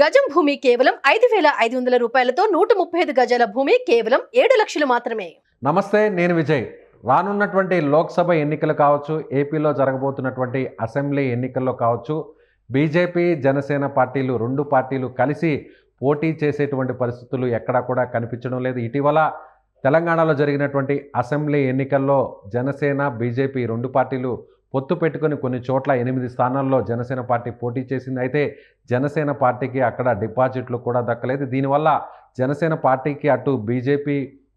గజం భూమి కేవలం ఐదు వేల ఐదు వందల రూపాయలతో నూట ముప్పై ఐదు గజాల భూమి కేవలం ఏడు లక్షలు మాత్రమే. నమస్తే నేను విజయ్. రానున్నటువంటి లోక్సభ ఎన్నికలు కావచ్చు ఏపీలో జరగబోతున్నటువంటి అసెంబ్లీ ఎన్నికల్లో కావచ్చు బీజేపీ జనసేన పార్టీలు రెండు పార్టీలు కలిసి పోటీ చేసేటువంటి పరిస్థితులు ఎక్కడా కూడా కనిపించడం లేదు. ఇటీవల తెలంగాణలో జరిగినటువంటి అసెంబ్లీ ఎన్నికల్లో జనసేన బీజేపీ రెండు పార్టీలు పొత్తు పెట్టుకుని కొన్ని చోట్ల ఎనిమిది స్థానాల్లో జనసేన పార్టీ పోటీ చేసింది. అయితే జనసేన పార్టీకి అక్కడ డిపాజిట్లు కూడా దక్కలేదు. దీనివల్ల జనసేన పార్టీకి అటు బీజేపీ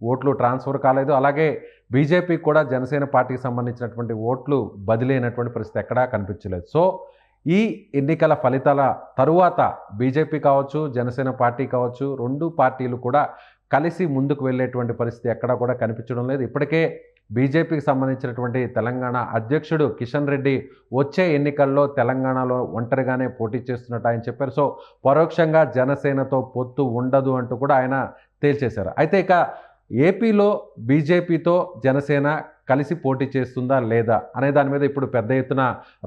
ఓట్లు ట్రాన్స్ఫర్ కాలేదు. అలాగే బీజేపీకి కూడా జనసేన పార్టీకి సంబంధించినటువంటి ఓట్లు బదిలీ అయినటువంటి పరిస్థితి ఎక్కడా కనిపించలేదు. సో ఈ ఎన్నికల ఫలితాల తరువాత బీజేపీ కావచ్చు జనసేన పార్టీ కావచ్చు రెండు పార్టీలు కూడా కలిసి ముందుకు వెళ్ళేటువంటి పరిస్థితి ఎక్కడా కూడా కనిపించడం లేదు. ఇప్పటికే బీజేపీకి సంబంధించినటువంటి తెలంగాణ అధ్యక్షుడు కిషన్ రెడ్డి వచ్చే ఎన్నికల్లో తెలంగాణలో ఒంటరిగానే పోటీ చేస్తున్నట్టు ఆయన చెప్పారు. సో పరోక్షంగా జనసేనతో పొత్తు ఉండదు అంటూ కూడా ఆయన తేల్చేశారు. అయితే ఇక ఏపీలో బీజేపీతో జనసేన కలిసి పోటీ చేస్తుందా లేదా అనే దాని మీద ఇప్పుడు పెద్ద ఎత్తున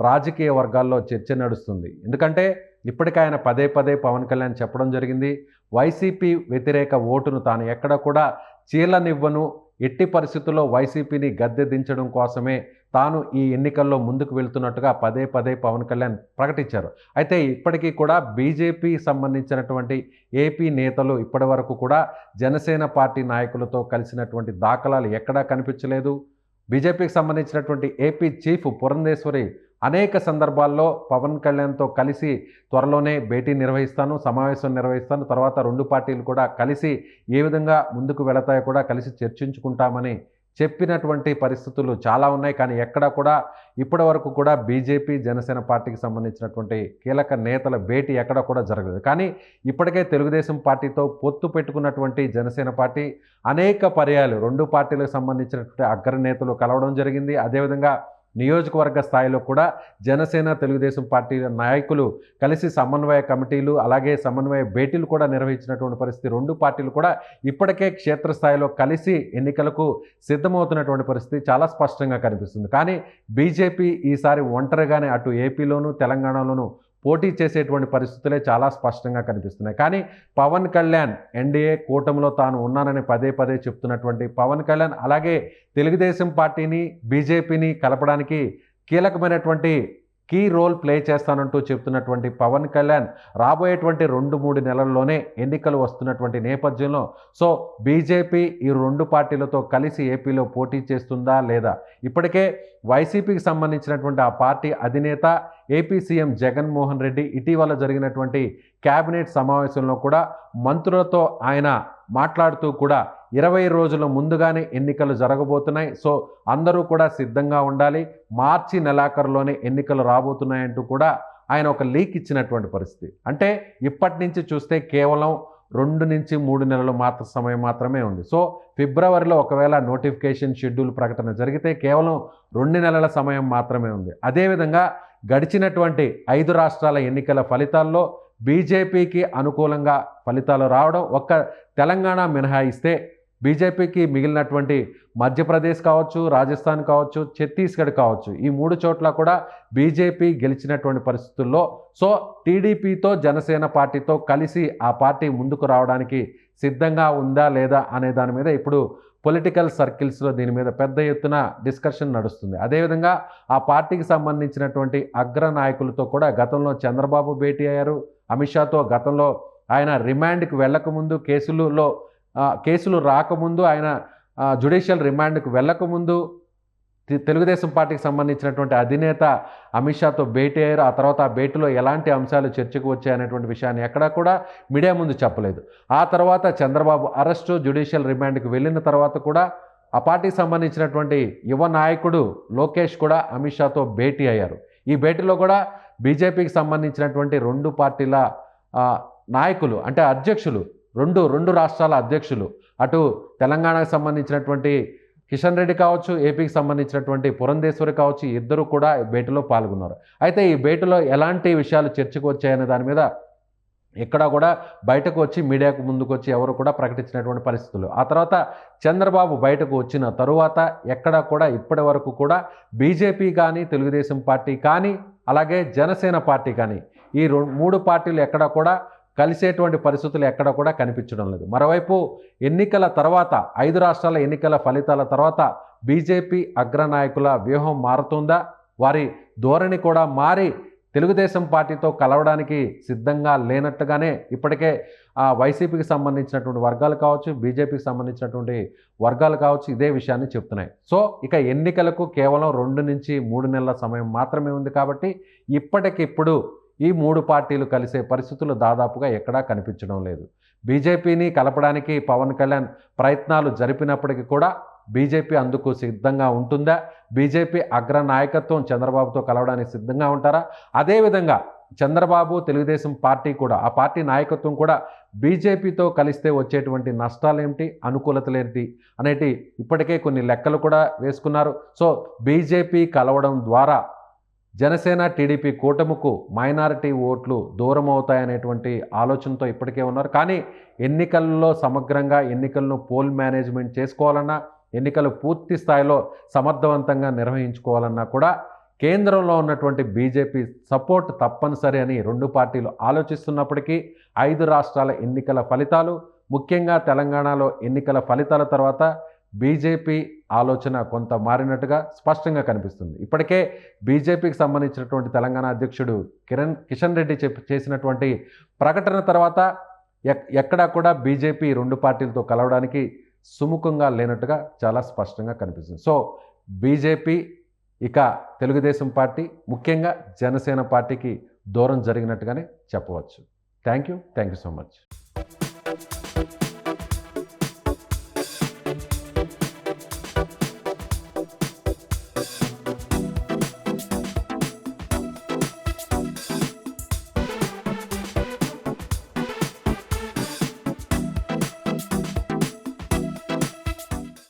రాజకీయ వర్గాల్లో చర్చ నడుస్తుంది. ఎందుకంటే ఇప్పటికే ఆయన పదే పదే పవన్ కళ్యాణ్ చెప్పడం జరిగింది. వైసీపీ వ్యతిరేక ఓటును తాను ఎక్కడ కూడా చీలనివ్వను ఎట్టి పరిస్థితుల్లో వైసీపీని గద్దె దించడం కోసమే తాను ఈ ఎన్నికల్లో ముందుకు వెళ్తున్నట్టుగా పదే పదే పవన్ కళ్యాణ్ ప్రకటించారు. అయితే ఇప్పటికీ కూడా బీజేపీ సంబంధించినటువంటి ఏపీ నేతలు ఇప్పటి వరకు కూడా జనసేన పార్టీ నాయకులతో కలిసినటువంటి దాఖలాలు ఎక్కడా కనిపించలేదు. బీజేపీకి సంబంధించినటువంటి ఏపీ చీఫ్ పురంధేశ్వరి అనేక సందర్భాల్లో పవన్ కళ్యాణ్తో కలిసి త్వరలోనే భేటీ నిర్వహిస్తాను సమావేశం నిర్వహిస్తాను. తర్వాత రెండు పార్టీలు కూడా కలిసి ఏ విధంగా ముందుకు వెళతాయో కూడా కలిసి చర్చించుకుంటామని చెప్పినటువంటి పరిస్థితులు చాలా ఉన్నాయి. కానీ ఎక్కడ కూడా ఇప్పటి వరకు కూడా బీజేపీ జనసేన పార్టీకి సంబంధించినటువంటి కీలక నేతల భేటీ ఎక్కడ కూడా జరగలేదు. కానీ ఇప్పటికే తెలుగుదేశం పార్టీతో పొత్తు పెట్టుకున్నటువంటి జనసేన పార్టీ అనేక పర్యాలు రెండు పార్టీలకు సంబంధించినటువంటి అగ్రనేతలు కలవడం జరిగింది. అదేవిధంగా నియోజకవర్గ స్థాయిలో కూడా జనసేన తెలుగుదేశం పార్టీల నాయకులు కలిసి సమన్వయ కమిటీలు అలాగే సమన్వయ భేటీలు కూడా నిర్వహించినటువంటి పరిస్థితి. రెండు పార్టీలు కూడా ఇప్పటికే క్షేత్రస్థాయిలో కలిసి ఎన్నికలకు సిద్ధమవుతున్నటువంటి పరిస్థితి చాలా స్పష్టంగా కనిపిస్తుంది. కానీ బీజేపీ ఈసారి ఒంటరిగానే అటు ఏపీలోను తెలంగాణలోను పోటీ చేసేటువంటి పరిస్థితులే చాలా స్పష్టంగా కనిపిస్తున్నాయి. కానీ పవన్ కళ్యాణ్ ఎన్డీఏ కూటమిలో తాను ఉన్నానని పదే పదే చెప్తున్నటువంటి పవన్ కళ్యాణ్ అలాగే తెలుగుదేశం పార్టీని బీజేపీని కలపడానికి కీలకమైనటువంటి కీ రోల్ ప్లే చేస్తానంటూ చెప్తున్నటువంటి పవన్ కళ్యాణ్ రాబోయేటువంటి రెండు మూడు నెలల్లోనే ఎన్నికలు వస్తున్నటువంటి నేపథ్యంలో సో బీజేపీ ఈ రెండు పార్టీలతో కలిసి ఏపీలో పోటీ చేస్తుందా లేదా? ఇప్పటికే వైసీపీకి సంబంధించినటువంటి ఆ పార్టీ అధినేత ఏపీ సీఎం జగన్మోహన్ రెడ్డి ఇటీవల జరిగినటువంటి క్యాబినెట్ సమావేశంలో కూడా మంత్రులతో ఆయన మాట్లాడుతూ కూడా ఇరవై రోజుల ముందుగానే ఎన్నికలు జరగబోతున్నాయి. సో అందరూ కూడా సిద్ధంగా ఉండాలి. మార్చి నెలాఖరులోనే ఎన్నికలు రాబోతున్నాయంటూ కూడా ఆయన ఒక లీక్ ఇచ్చినటువంటి పరిస్థితి. అంటే ఇప్పటి నుంచి చూస్తే కేవలం రెండు నుంచి మూడు నెలలు మాత్ర సమయం మాత్రమే ఉంది. సో ఫిబ్రవరిలో ఒకవేళ నోటిఫికేషన్ షెడ్యూల్ ప్రకటన జరిగితే కేవలం రెండు నెలల సమయం మాత్రమే ఉంది. అదేవిధంగా గడిచినటువంటి ఐదు రాష్ట్రాల ఎన్నికల ఫలితాల్లో బీజేపీకి అనుకూలంగా ఫలితాలు రావడం ఒక్క తెలంగాణ మినహాయిస్తే బీజేపీకి మిగిలినటువంటి మధ్యప్రదేశ్ కావచ్చు రాజస్థాన్ కావచ్చు ఛత్తీస్గఢ్ కావచ్చు ఈ మూడు చోట్ల కూడా బీజేపీ గెలిచినటువంటి పరిస్థితుల్లో సో టీడీపీతో జనసేన పార్టీతో కలిసి ఆ పార్టీ ముందుకు రావడానికి సిద్ధంగా ఉందా లేదా అనే దాని మీద ఇప్పుడు పొలిటికల్ సర్కిల్స్లో దీని మీద పెద్ద ఎత్తున డిస్కషన్ నడుస్తుంది. అదేవిధంగా ఆ పార్టీకి సంబంధించినటువంటి అగ్ర నాయకులతో కూడా గతంలో చంద్రబాబు భేటీ అయ్యారు. అమిత్ షాతో గతంలో ఆయన రిమాండ్కి వెళ్ళకముందు కేసులలో కేసులు రాకముందు ఆయన జుడిషియల్ రిమాండ్కు వెళ్ళకముందు తెలుగుదేశం పార్టీకి సంబంధించినటువంటి అధినేత అమిత్ షాతో భేటీ అయ్యారు. ఆ తర్వాత ఆ భేటీలో ఎలాంటి అంశాలు చర్చకు వచ్చాయనేటువంటి విషయాన్ని ఎక్కడా కూడా మీడియా ముందు చెప్పలేదు. ఆ తర్వాత చంద్రబాబు అరెస్టు జ్యుడిషియల్ రిమాండ్కి వెళ్ళిన తర్వాత కూడా ఆ పార్టీకి సంబంధించినటువంటి యువ నాయకుడు లోకేష్ కూడా అమిత్ షాతో భేటీ అయ్యారు. ఈ భేటీలో కూడా బీజేపీకి సంబంధించినటువంటి రెండు పార్టీల నాయకులు అంటే అధ్యక్షులు రెండు రెండు రాష్ట్రాల అధ్యక్షులు అటు తెలంగాణకు సంబంధించినటువంటి కిషన్ రెడ్డి కావచ్చు ఏపీకి సంబంధించినటువంటి పురంధేశ్వరి కావచ్చు ఇద్దరు కూడా ఈ భేటీలో పాల్గొన్నారు. అయితే ఈ భేటీలో ఎలాంటి విషయాలు చర్చకు వచ్చాయనే దాని మీద ఎక్కడా కూడా బయటకు వచ్చి మీడియాకు ముందుకు వచ్చి ఎవరు కూడా ప్రకటించినటువంటి పరిస్థితులు. ఆ తర్వాత చంద్రబాబు బయటకు వచ్చిన తరువాత ఎక్కడా కూడా ఇప్పటి వరకు కూడా బీజేపీ కానీ తెలుగుదేశం పార్టీ కానీ అలాగే జనసేన పార్టీ కానీ ఈ రెండు మూడు పార్టీలు ఎక్కడా కూడా కలిసేటువంటి పరిస్థితులు ఎక్కడ కూడా కనిపించడం లేదు. మరోవైపు ఎన్నికల తర్వాత ఐదు రాష్ట్రాల ఎన్నికల ఫలితాల తర్వాత బీజేపీ అగ్రనాయకుల వ్యూహం మారుతుందా? వారి ధోరణి కూడా మారి తెలుగుదేశం పార్టీతో కలవడానికి సిద్ధంగా లేనట్టుగానే ఇప్పటికే ఆ వైసీపీకి సంబంధించినటువంటి వర్గాలు కావచ్చు బీజేపీకి సంబంధించినటువంటి వర్గాలు కావచ్చు ఇదే విషయాన్ని చెప్తున్నాయి. సో ఇక ఎన్నికలకు కేవలం రెండు నుంచి మూడు నెలల సమయం మాత్రమే ఉంది కాబట్టి ఇప్పటికిప్పుడు ఈ మూడు పార్టీలు కలిసే పరిస్థితులు దాదాపుగా ఎక్కడా కనిపించడం లేదు. బీజేపీని కలపడానికి పవన్ కళ్యాణ్ ప్రయత్నాలు జరిపినప్పటికీ కూడా బీజేపీ అందుకు సిద్ధంగా ఉంటుందా? బీజేపీ అగ్ర నాయకత్వం చంద్రబాబుతో కలవడానికి సిద్ధంగా ఉంటారా? అదేవిధంగా చంద్రబాబు తెలుగుదేశం పార్టీ కూడా ఆ పార్టీ నాయకత్వం కూడా బీజేపీతో కలిస్తే వచ్చేటువంటి నష్టాలేంటి అనుకూలతలేంటి అనేటి ఇప్పటికే కొన్ని లెక్కలు కూడా వేసుకున్నారు. సో బీజేపీ కలవడం ద్వారా జనసేన టీడీపీ కూటముకు మైనారిటీ ఓట్లు దూరం అవుతాయనేటువంటి ఆలోచనతో ఇప్పటికే ఉన్నారు. కానీ ఎన్నికల్లో సమగ్రంగా ఎన్నికలను పోల్ మేనేజ్మెంట్ చేసుకోవాలన్నా ఎన్నికలు పూర్తి స్థాయిలో సమర్థవంతంగా నిర్వహించుకోవాలన్నా కూడా కేంద్రంలో ఉన్నటువంటి బీజేపీ సపోర్ట్ తప్పనిసరి అని రెండు పార్టీలు ఆలోచిస్తున్నప్పటికీ ఐదు రాష్ట్రాల ఎన్నికల ఫలితాలు ముఖ్యంగా తెలంగాణలో ఎన్నికల ఫలితాల తర్వాత బీజేపీ ఆలోచన కొంత మారినట్టుగా స్పష్టంగా కనిపిస్తుంది. ఇప్పటికే బీజేపీకి సంబంధించినటువంటి తెలంగాణ అధ్యక్షుడు కిరణ్ కిషన్ రెడ్డి చెప్ చేసినటువంటి ప్రకటన తర్వాత ఎక్కడా కూడా బీజేపీ రెండు పార్టీలతో కలవడానికి సుముఖంగా లేనట్టుగా చాలా స్పష్టంగా కనిపిస్తుంది. సో బీజేపీ ఇక తెలుగుదేశం పార్టీ ముఖ్యంగా జనసేన పార్టీకి దూరం జరిగినట్టుగానే చెప్పవచ్చు. Thank you. Thank you so much.